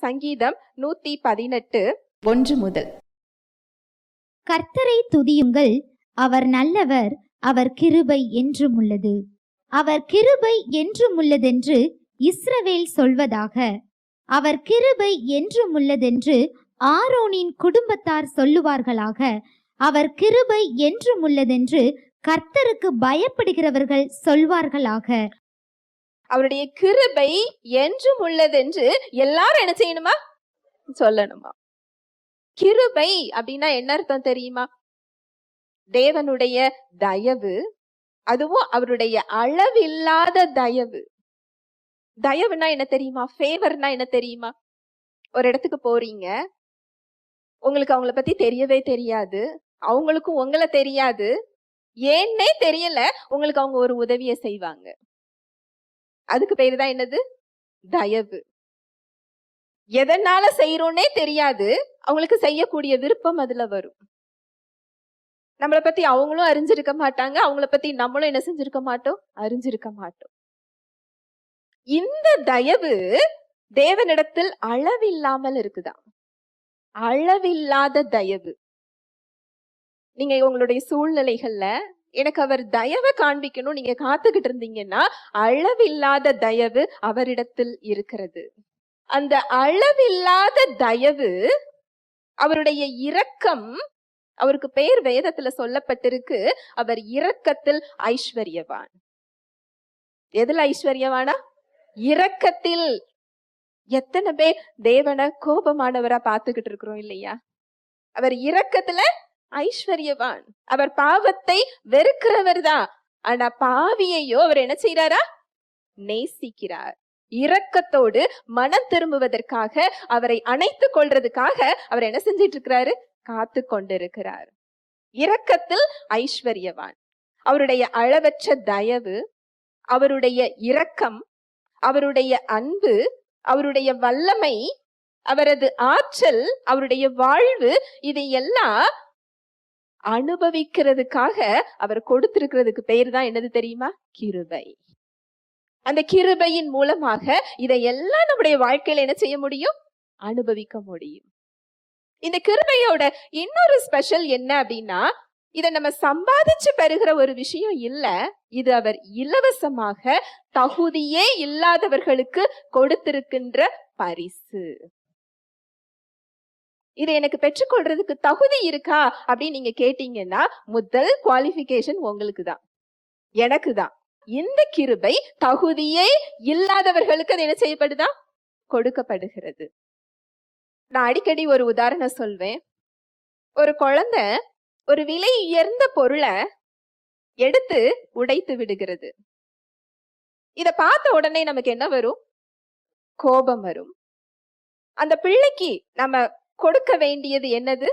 சங்கீதம் நூத்தி பதினெட்டு. ஒன்று முதல். கர்த்தரை துதியுங்கள். அவர் நல்லவர். அவர் கிருபை என்றும் உள்ளது அவர் கிருபை என்றும் உள்ளதென்று இஸ்ரவேல் சொல்வதாக. அவர் கிருபை என்றும் உள்ளதென்று ஆரோனின் குடும்பத்தார் சொல்லுவார்களாக. அவர் கிருபை என்றும் உள்ளதென்று கர்த்தருக்கு பயப்படுகிறவர்கள் சொல்வார்களாக. அவருடைய கிருபை என்றும் உள்ளதென்று எல்லாரும் என்ன செய்யணுமா? சொல்லணுமா? கிருபை அப்படின்னா என்ன அர்த்தம் தெரியுமா? தேவனுடைய தயவு அதுவும் அவருடைய அளவில்லாத தயவு. தயவுனா என்ன தெரியுமா? ஃபேவர்னா என்ன தெரியுமா? ஒரு இடத்துக்கு போறீங்க. உங்களுக்கு அவங்கள பத்தி தெரியவே தெரியாது. அவங்களுக்கும் உங்களை தெரியாது. ஏன்னே தெரியல. உங்களுக்கு அவங்க ஒரு உதவியை செய்வாங்க. அதுக்கு பேரு தான் என்னது? தயவு. எதனால செய்யறோன்னே தெரியாது. அவங்களுக்கு செய்யக்கூடிய விருப்பம் அதுல வரும். நம்மளை பத்தி அவங்களும் அறிஞ்சிருக்க மாட்டாங்க. அவங்கள பத்தி நம்மளும் என்ன செஞ்சிருக்க மாட்டோம்? அறிஞ்சிருக்க மாட்டோம். இந்த தயவு தேவனிடத்தில் அளவில்லாமல் இருக்குதா? அளவில்லாத தயவு. நீங்க உங்களுடைய சூழ்நிலைகள்ல எனக்கு அவர் தயவை காண்பிக்கணும். நீங்க காத்துக்கிட்டு இருந்தீங்கன்னா அளவில்லாத தயவு அவரிடத்தில் இருக்கிறது. அந்த அளவில்லாத தயவு அவருடைய இரக்கம் அவருக்கு பெயர் வேதத்துல சொல்லப்பட்டிருக்கு அவர் இரக்கத்தில் ஐஸ்வர்யவான். எதுல ஐஸ்வர்யவானா? இரக்கத்தில். எத்தனை பேர் தேவனை கோபமானவரா பார்த்துக்கிட்டு இருக்கிறோம் இல்லையா? அவர் இரக்கத்துல ஐஸ்வர்யவான். அவர் பாவத்தை வெறுக்கிறவர் தான் ஆனா பாவியையோ அவர் என்ன செய்யறாரா நேசிக்கிறார். இரக்கத்தோடு மனம் திரும்புவதற்காக அவரை அணைத்துக் கொள்றதுக்காக அவர் என்ன செஞ்சிட்டு இருக்கிறாரு காத்து கொண்டிருக்கிறார். இரக்கத்தில் ஐஸ்வர்யவான். அவருடைய அளவற்ற தயவு அவருடைய இரக்கம் அவருடைய அன்பு அவருடைய வல்லமை அவரது ஆற்றல் அவருடைய வாழ்வு இதையெல்லாம் அனுபவிக்கிறதுக்காக அவர் கொடுத்திருக்கிறதுக்கு பெயர் தான் என்னது தெரியுமா? கிருபை. அந்த கிருபையின் மூலமாக இதையெல்லாம் நம்முடைய வாழ்க்கையில என்ன செய்ய முடியும்? அனுபவிக்க முடியும். இந்த கிருபையோட இன்னொரு ஸ்பெஷல் என்ன அப்படின்னா இதை நம்ம சம்பாதிச்சு பெறுகிற ஒரு விஷயம் இல்ல இது அவர் இலவசமாக தகுதியே இல்லாதவர்களுக்கு கொடுத்திருக்கின்ற பரிசு. இதை எனக்கு பெற்றுக்கொள்றதுக்கு தகுதி இருக்கா அப்படின்னு நீங்க கேட்டீங்கன்னா முதல் குவாலிஃபிகேஷன் உங்களுக்கு தான் எனக்கு தான் இந்த கிருபை தகுதியே இல்லாதவர்களுக்கு அது என்ன செய்யப்படுதா? கொடுக்கப்படுகிறது. நான் அடிக்கடி ஒரு உதாரணம் சொல்வேன். ஒரு குழந்தை ஒரு விலை உயர்ந்த பொருளை எடுத்து உடைத்து விடுகிறது. இத பார்த்த உடனே நமக்கு என்ன வரும்? கோபம் வரும். அந்த பிள்ளைக்கு நம்ம கொடுக்க வேண்டியது என்னது?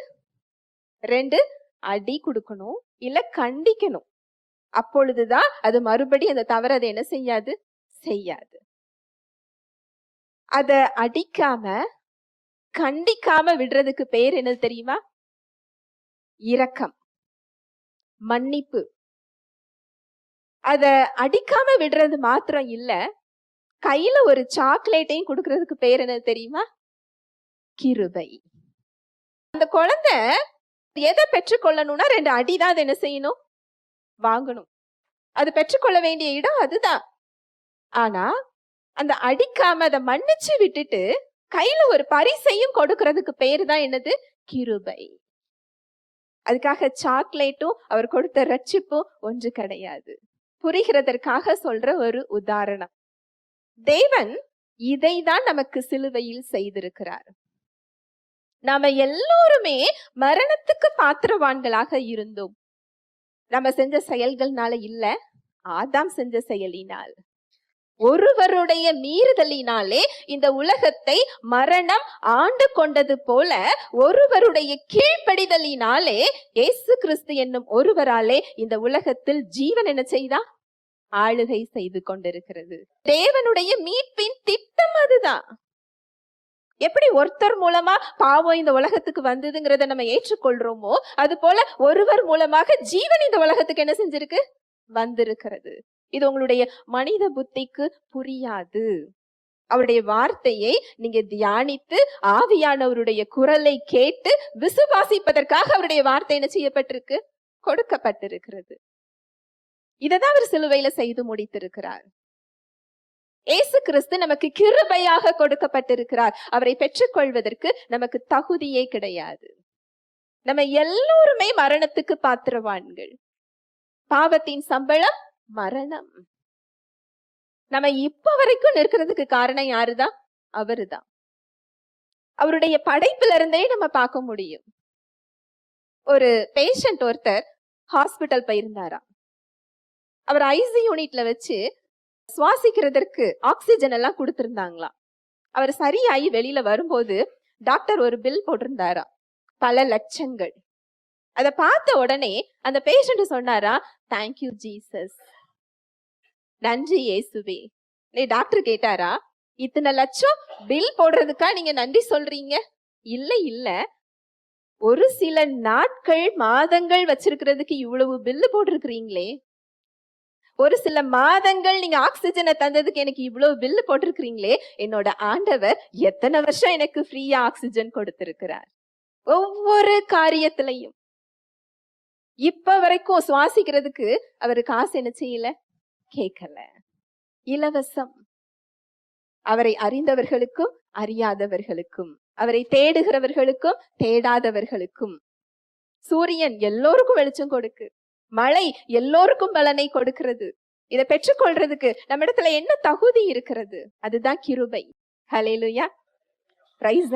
ரெண்டு அடி கொடுக்கணும் இல்ல கண்டிக்கணும். அப்பொழுதுதான் அது மறுபடி அந்த தவறு அதை என்ன செய்யாது? செய்யாது. அத அடிக்காம கண்டிக்காம விடுறதுக்கு பேர் என்னது தெரியுமா? இரக்கம் மன்னிப்பு. அத அடிக்காம விடுறது மாத்திரம் இல்ல கையில ஒரு சாக்லேட்டையும் கொடுக்கறதுக்கு பேர் என்னது தெரியுமா? கிருபை. அந்த குழந்தை எதை பெற்றுக்கொள்ளணும்னா ரெண்டு அடிதான் அது என்ன செய்யணும்? வாங்கணும். அது பெற்றுக்கொள்ள வேண்டிய இடம் அதுதான். ஆனா அந்த அடிக்காம அதை மன்னிச்சு விட்டுட்டு கையில ஒரு பரிசையும் கொடுக்கறதுக்கு பேரு தான் என்னது? கிருபை. அதுக்காக சாக்லேட்டும் அவர் கொடுத்த ரட்சிப்பும் ஒன்று கிடையாது. புரிகிறதற்காக சொல்ற ஒரு உதாரணம். தேவன் இதை தான் நமக்கு சிலுவையில் செய்திருக்கிறார். நாம எல்லோருமே மரணத்துக்கு பாத்திரவான்களாக இருந்தோம். நம்ம செஞ்ச செயல்கள்னால இல்ல ஆதாம் செஞ்ச செயலினால். ஒருவருடைய மீறுதலினாலே இந்த உலகத்தை மரணம் ஆண்டு கொண்டது போல ஒருவருடைய கீழ்ப்படிதலினாலே இயேசு கிறிஸ்து என்னும் ஒருவராலே இந்த உலகத்தில் ஜீவன் என்ன செய்தா? ஆளுகை செய்து கொண்டிருக்கிறது. தேவனுடைய மீட்பின் திட்டம் அதுதான். எப்படி ஒருத்தர் மூலமா பாவம் இந்த உலகத்துக்கு வந்ததுங்கிறத நம்ம ஏற்றுக்கொள்றோமோ அது போல ஒருவர் மூலமாக ஜீவன் இந்த உலகத்துக்கு என்ன செஞ்சிருக்கு? வந்திருக்கிறது. இது உங்களுடைய மனித புத்திக்கு புரியாது. அவருடைய வார்த்தையை நீங்க தியானித்து ஆவியானவருடைய குரலை கேட்டு விசுவாசிப்பதற்காக அவருடைய வார்த்தை என்ன செய்யப்பட்டிருக்கு? கொடுக்கப்பட்டிருக்கிறது. இததான் அவர் சிலுவையில செய்து முடித்திருக்கிறார். இயேசு கிறிஸ்து நமக்கு கிருபையாக கொடுக்கப்பட்டிருக்கிறார். அவரை பெற்றுக்கொள்வதற்கு நமக்கு தகுதியே கிடையாது. நம்ம எல்லோருமே மரணத்துக்கு பாத்திரவான்கள். பாவத்தின் சம்பளம் மரணம். நம்ம இப்ப வரைக்கும் நிற்கிறதுக்கு காரணம் யாருதான் அவருதான் அவருடைய படைப்புல இருந்தே நம்ம பார்க்க முடியும். ஒரு பேஷண்ட் ஒருத்தர் ஹாஸ்பிட்டல் போயிருந்தாராம். அவர் ஐசி யூனிட்ல வச்சு சுவாசிக்கிறதற்கு ஆக்சிஜன் எல்லாம் கொடுத்திருந்தாங்களாம் அவர் சரியாகி வெளியில வரும்போது டாக்டர் ஒரு பில் போட்டிருந்தாரா பல லட்சங்கள். அதை பார்த்த உடனே அந்த பேஷண்ட் சொன்னாரா தேங்க்யூ ஜீசஸ் நன்றி ஏசுவே நீ டாக்டர் கேட்டாரா இத்தனை லட்சம் பில் போடுறதுக்கா நீங்க நன்றி சொல்றீங்க? இல்ல இல்ல. ஒரு சில நாட்கள் மாதங்கள் வச்சிருக்கிறதுக்கு இவ்வளவு பில்லு போட்டிருக்கிறீங்களே. ஒரு சில மாதங்கள் நீங்க ஆக்சிஜனை தந்ததுக்கு எனக்கு இவ்வளவு பில்லு போட்டிருக்கிறீங்களே என்னோட ஆண்டவர் எத்தனை வருஷம் எனக்கு ஃப்ரீயா ஆக்சிஜன் கொடுத்திருக்கிறார். ஒவ்வொரு காரியத்திலையும். இப்ப வரைக்கும் சுவாசிக்கிறதுக்கு அவரு காசு என்ன செய்யல? கேட்கல. இலவசம். அவரை அறிந்தவர்களுக்கும் அறியாதவர்களுக்கும். அவரை தேடுகிறவர்களுக்கும் தேடாதவர்களுக்கும். சூரியன் எல்லோருக்கும் வெளிச்சம் கொடுக்கு. மழை எல்லோருக்கும் பலனை கொடுக்கிறது. இதை பெற்றுக்கொள்றதுக்கு நம்ம இடத்துல என்ன தகுதி இருக்கிறது? அதுதான் கிருபை. Hallelujah price